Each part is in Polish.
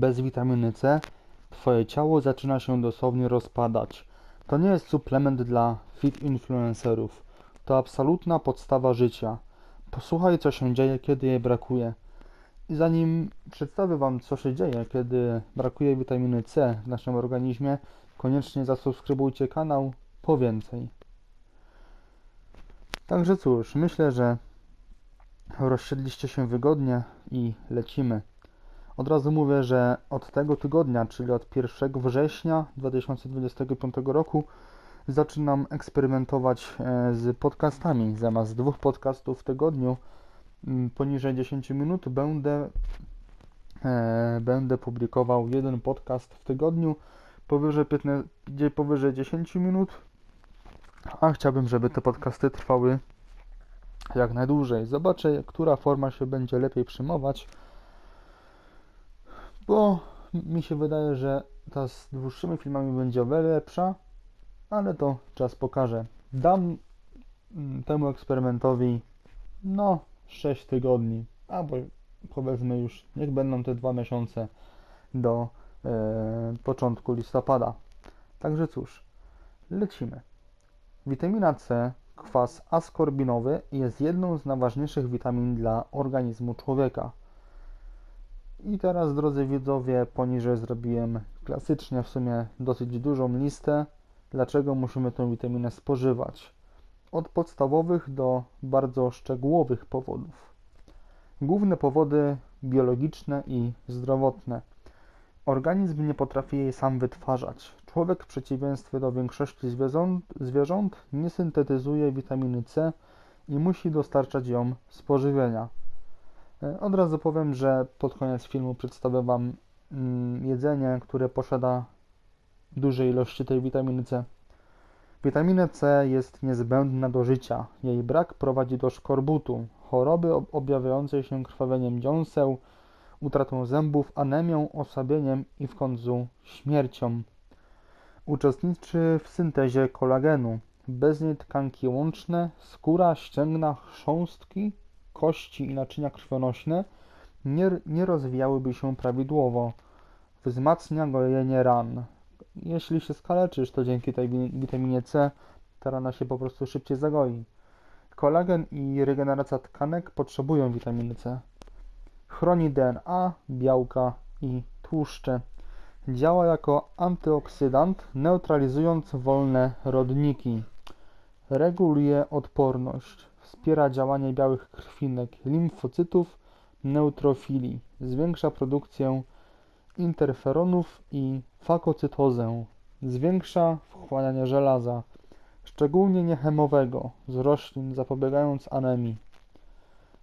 Bez witaminy C Twoje ciało zaczyna się dosłownie rozpadać. To nie jest suplement dla fit influencerów. To absolutna podstawa życia. Posłuchaj, co się dzieje, kiedy jej brakuje. I zanim przedstawię Wam, co się dzieje, kiedy brakuje witaminy C w naszym organizmie, koniecznie zasubskrybujcie kanał po więcej. Także cóż, myślę, że rozsiedliście się wygodnie i lecimy. Od razu mówię, że od tego tygodnia, czyli od 1 września 2025 roku, zaczynam eksperymentować e, z podcastami. Zamiast dwóch podcastów w tygodniu, m, poniżej 10 minut, będę, e, będę publikował jeden podcast w tygodniu, powyżej, 15, gdzie powyżej 10 minut, a chciałbym, żeby te podcasty trwały jak najdłużej. Zobaczę, która forma się będzie lepiej przyjmować bo mi się wydaje, że ta z dłuższymi filmami będzie o wiele lepsza, ale to czas pokaże. Dam mm, temu eksperymentowi no 6 tygodni, albo powiedzmy już, niech będą te dwa miesiące do e, początku listopada. Także cóż, lecimy. Witamina C, kwas askorbinowy, jest jedną z najważniejszych witamin dla organizmu człowieka. I teraz, drodzy widzowie, poniżej zrobiłem klasycznie w sumie dosyć dużą listę, dlaczego musimy tę witaminę spożywać. Od podstawowych do bardzo szczegółowych powodów. Główne powody biologiczne i zdrowotne. Organizm nie potrafi jej sam wytwarzać. Człowiek w przeciwieństwie do większości zwierząt, zwierząt nie syntetyzuje witaminy C i musi dostarczać ją z pożywienia. E, Od razu powiem, że pod koniec filmu przedstawię Wam mm, jedzenie, które posiada duże ilości tej witaminy C. Witamina C jest niezbędna do życia. Jej brak prowadzi do szkorbutu, choroby ob- objawiającej się krwawieniem dziąseł, utratą zębów, anemią, osłabieniem i w końcu śmiercią. Uczestniczy w syntezie kolagenu. Bez niej tkanki łączne, skóra, ścięgna, chrząstki kości i naczynia krwionośne nie, nie rozwijałyby się prawidłowo. Wzmacnia gojenie ran. Jeśli się skaleczysz, to dzięki tej wi- witaminie C ta rana się po prostu szybciej zagoi. Kolagen i regeneracja tkanek potrzebują witaminy C. Chroni DNA, białka i tłuszcze. Działa jako antyoksydant, neutralizując wolne rodniki. Reguluje odporność wspiera działanie białych krwinek, limfocytów, neutrofili, zwiększa produkcję interferonów i fakocytozę, zwiększa wchłanianie żelaza, szczególnie niechemowego, z roślin, zapobiegając anemii.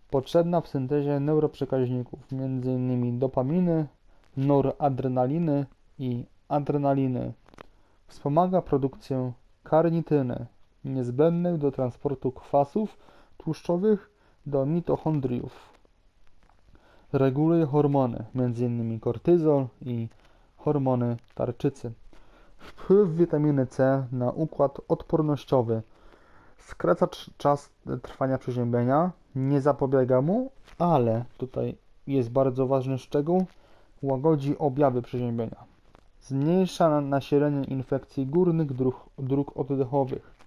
Potrzebna w syntezie neuroprzekaźników, m.in. dopaminy, noradrenaliny i adrenaliny. Wspomaga produkcję karnityny, niezbędnych do transportu kwasów tłuszczowych do mitochondriów. Reguluje hormony, m.in. kortyzol i hormony tarczycy. Wpływ witaminy C na układ odpornościowy skraca cz- czas trwania przeziębienia, nie zapobiega mu, ale tutaj jest bardzo ważny szczegół, łagodzi objawy przeziębienia. Zmniejsza na- nasilenie infekcji górnych dróg, dróg oddechowych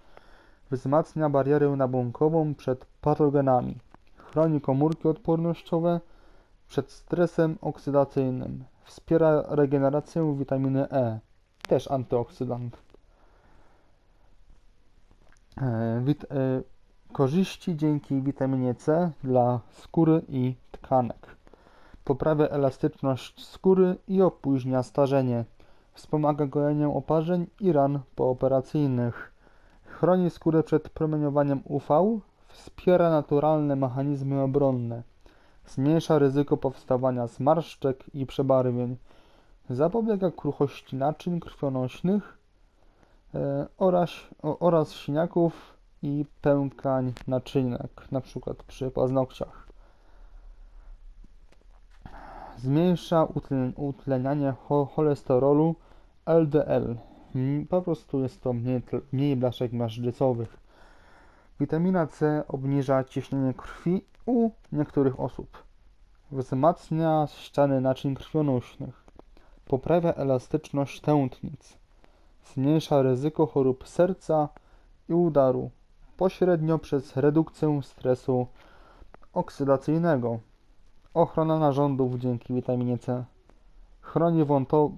wzmacnia barierę nabłonkową przed patogenami, chroni komórki odpornościowe przed stresem oksydacyjnym, wspiera regenerację witaminy E, też antyoksydant. E, Wit- e, korzyści dzięki witaminie C dla skóry i tkanek. Poprawia elastyczność skóry i opóźnia starzenie. Wspomaga gojenie oparzeń i ran pooperacyjnych Chroni skórę przed promieniowaniem UV, wspiera naturalne mechanizmy obronne, zmniejsza ryzyko powstawania zmarszczek i przebarwień, zapobiega kruchości naczyń krwionośnych e, oraz, o, oraz i pękań naczynek, np. przy paznokciach. Zmniejsza utle- utlenianie cho- cholesterolu LDL, Po prostu jest to mniej, mniej blaszek mażdżycowych. Witamina C obniża ciśnienie krwi u niektórych osób. Wzmacnia ściany naczyń krwionośnych. poprawia elastyczność tętnic, zmniejsza ryzyko chorób serca i udaru pośrednio przez redukcję stresu oksydacyjnego, ochrona narządów dzięki witaminie C, chroni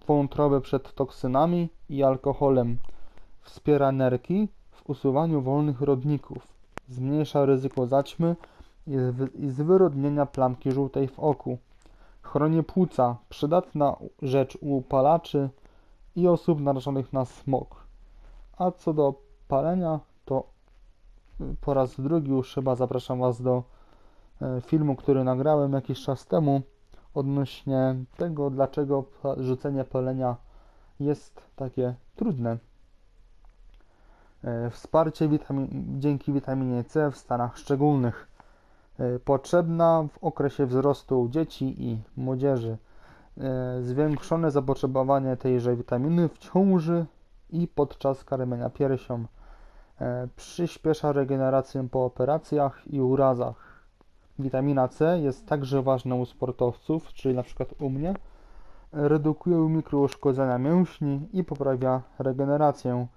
wątrobę przed toksynami i alkoholem, wspiera nerki w usuwaniu wolnych rodników, zmniejsza ryzyko zaćmy i zwy- i zwyrodnienia plamki żółtej w oku, chroni płuca, przydatna rzecz u palaczy i osób narażonych na smog. A co do palenia, to y, po raz drugi już chyba zapraszam Was do e, filmu, który nagrałem jakiś czas temu odnośnie tego, dlaczego rzucenie palenia jest takie trudne. E, Wsparcie witamin, dzięki witaminie C w stanach szczególnych. E, Potrzebna w okresie wzrostu dzieci i młodzieży. E, Zwiększone zapotrzebowanie tejże witaminy w ciąży i podczas karmienia piersią. Przyspiesza regenerację po operacjach i urazach. Witamina C jest także ważna u sportowców, czyli na przykład u mnie. Redukuje mikrouszkodzenia mięśni i poprawia regenerację.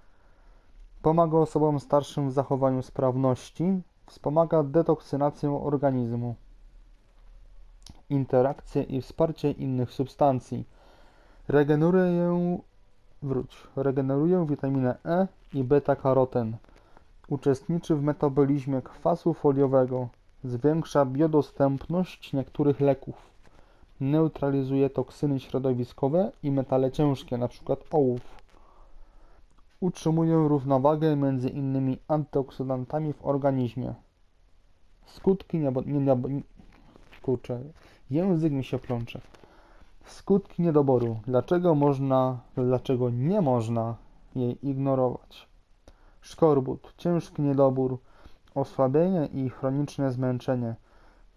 Pomaga osobom starszym w zachowaniu sprawności. Wspomaga detoksynację organizmu. Interakcję i wsparcie innych substancji. Regeneruje, wróć, regeneruje witaminę E i beta-karoten. Uczestniczy w metabolizmie kwasu foliowego. Zwiększa biodostępność niektórych leków. Neutralizuje toksyny środowiskowe i metale ciężkie, np. ołów. Utrzymuje równowagę między innymi antyoksydantami w organizmie. Skutki niebo, nie, nie, nie, kurczę, język mi się plącze. Skutki niedoboru. Dlaczego można, dlaczego nie można jej ignorować? Szkorbut, ciężki niedobór, osłabienie i chroniczne zmęczenie,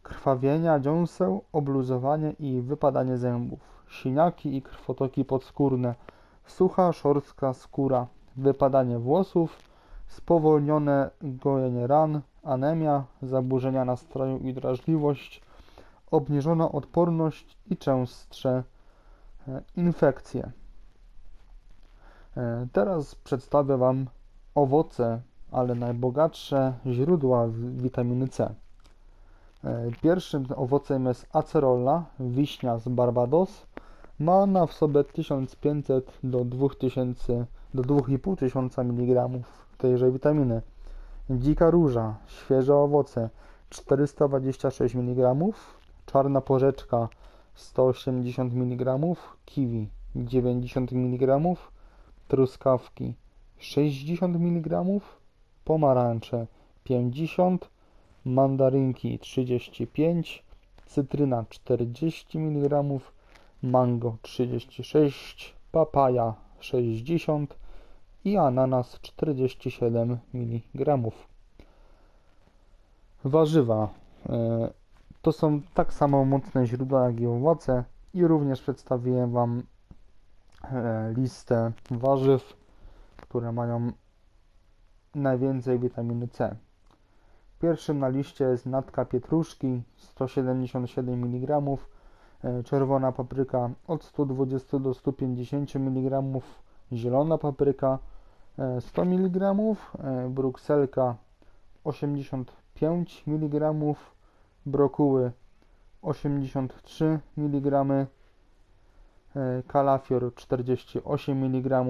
krwawienia dziąseł, obluzowanie i wypadanie zębów, siniaki i krwotoki podskórne, sucha, szorstka skóra, wypadanie włosów, spowolnione gojenie ran, anemia, zaburzenia nastroju i drażliwość, obniżona odporność i częstsze e, infekcje. E, Teraz przedstawię Wam owoce, ale najbogatsze źródła witaminy C. E, Pierwszym owocem jest acerola, wiśnia z Barbados. Ma ona w sobie 1500 do 2000 do 2500 mg tejże witaminy. Dzika róża, świeże owoce 426 mg, czarna porzeczka 180 mg, kiwi 90 mg, truskawki 60 mg, pomarańcze 50, mandarynki 35, cytryna 40 mg, mango 36, papaja 60 i ananas 47 mg. Warzywa e, to są tak samo mocne źródła jak i owoce i również przedstawiłem Wam e, listę warzyw, które mają najwięcej witaminy C. Pierwszym na liście jest natka pietruszki 177 mg, e, czerwona papryka od 120 do 150 mg, zielona papryka e, 100 mg, e, brukselka 85 mg, brokuły 83 mg, e, kalafior 48 mg,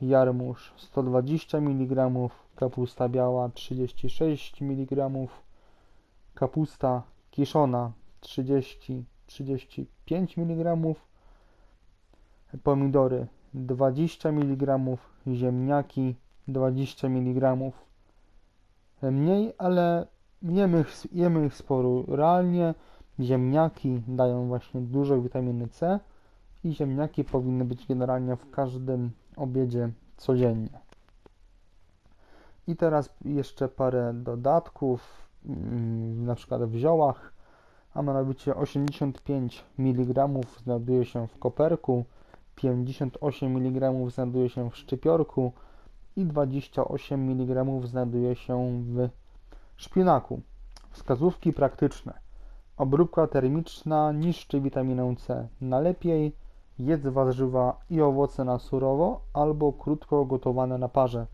jarmuż 120 mg, kapusta biała 36 mg, kapusta kiszona 30-35 mg, pomidory 20 mg, ziemniaki 20 mg. Mniej, ale jemy ich, jemy ich sporo. Realnie ziemniaki dają właśnie dużo witaminy C i ziemniaki powinny być generalnie w każdym obiedzie codziennie. I teraz jeszcze parę dodatków, mm, na przykład w ziołach, a mianowicie 85 mg znajduje się w koperku, 58 mg znajduje się w szczypiorku i 28 mg znajduje się w szpinaku. Wskazówki praktyczne. Obróbka termiczna niszczy witaminę C. Najlepiej Jedz warzywa i owoce na surowo albo krótko gotowane na parze.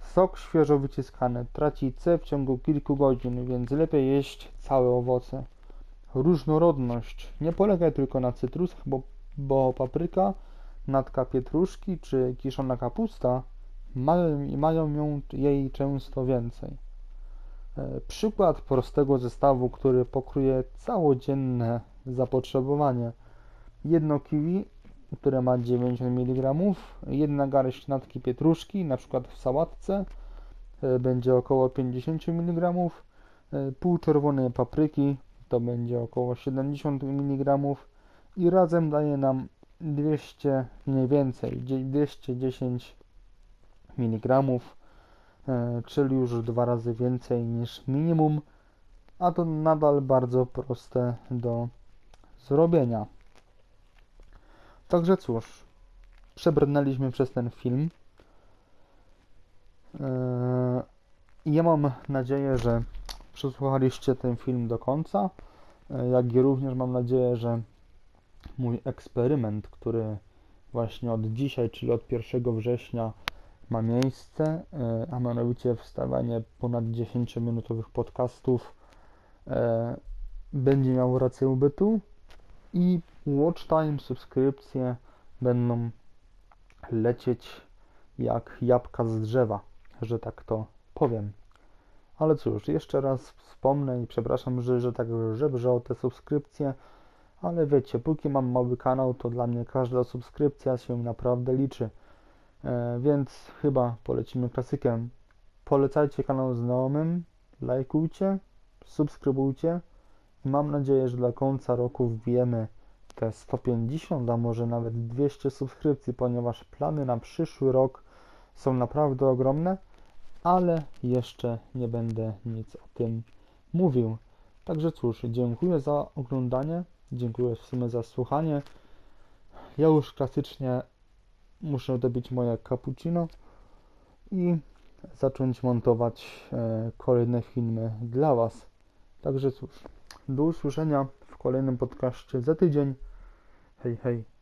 Sok świeżo wyciskany traci C w ciągu kilku godzin, więc lepiej jeść całe owoce. Różnorodność. Nie polegaj tylko na cytrusach, bo, bo papryka, natka pietruszki czy kiszona kapusta mają, mają ją, jej często więcej. E, Przykład prostego zestawu, który pokryje całodzienne zapotrzebowanie. Jedno kiwi, które ma 90 mg, jedna garść natki pietruszki, na przykład w sałatce, e, będzie około 50 mg, e, pół czerwonej papryki to będzie około 70 mg i razem daje nam 200 mniej więcej, dzie- 210 mg, e, czyli już dwa razy więcej niż minimum, a to nadal bardzo proste do zrobienia. Także cóż, przebrnęliśmy przez ten film. I ja mam nadzieję, że przesłuchaliście ten film do końca, e, jak i również mam nadzieję, że mój eksperyment, który właśnie od dzisiaj, czyli od 1 września ma miejsce, e, a mianowicie wstawianie ponad 10-minutowych podcastów, będzie miał rację bytu i watch time, subskrypcje będą lecieć jak jabłka z drzewa, że tak to powiem. Ale cóż, jeszcze raz wspomnę i przepraszam, że, że tak żebrze o te subskrypcje, ale wiecie, póki mam mały kanał, to dla mnie każda subskrypcja się naprawdę liczy. E, więc chyba polecimy klasykę. Polecajcie kanał znajomym, lajkujcie, subskrybujcie mam nadzieję, że do końca roku wbijemy te 150, a może nawet 200 subskrypcji, ponieważ plany na przyszły rok są naprawdę ogromne, ale jeszcze nie będę nic o tym mówił. Także cóż, dziękuję za oglądanie, dziękuję w sumie za słuchanie. Ja już klasycznie muszę dobić moje cappuccino i zacząć montować e, kolejne filmy dla Was. Także cóż, do usłyszenia w kolejnym podcaście za tydzień. Hej, hej.